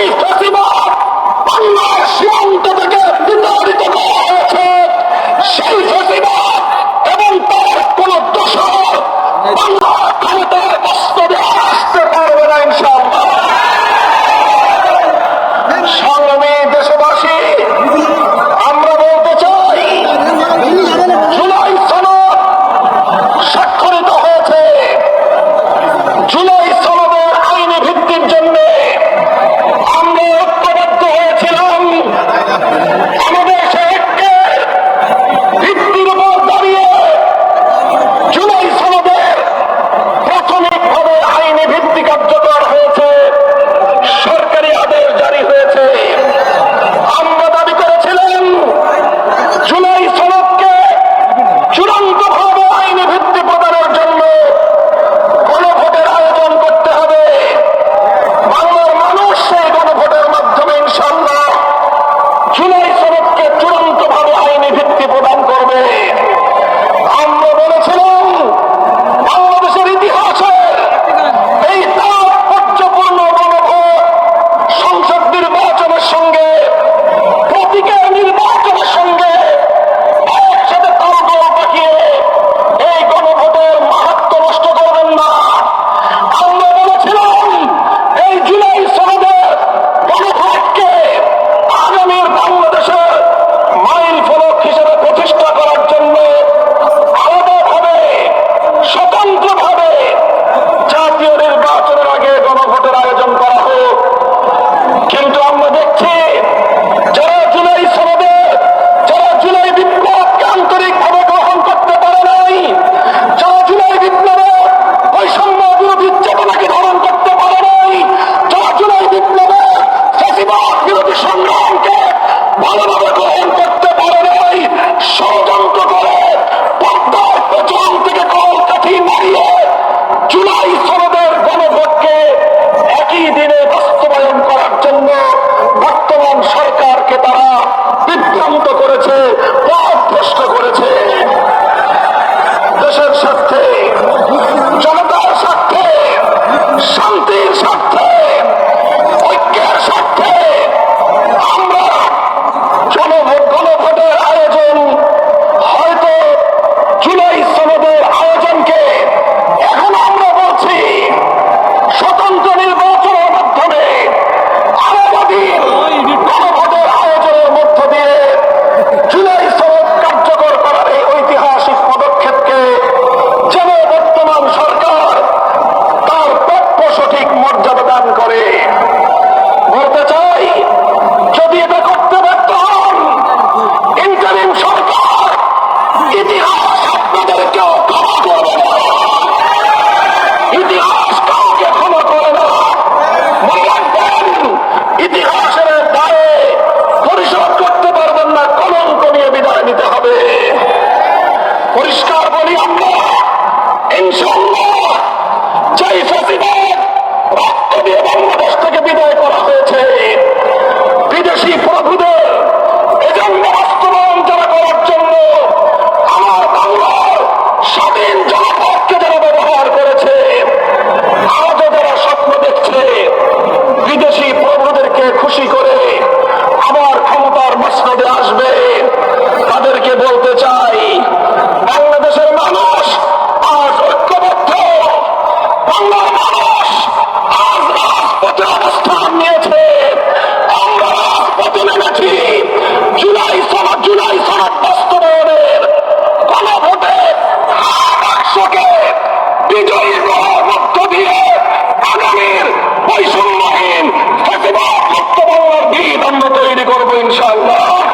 এই প্রতিবাদ বাংলার সীমান্ত থেকে Deus te informa, Deus. বৈষম্যহীন মুক্ত বাংলার ভিত আমরা তৈরি করব ইনশাল্লাহ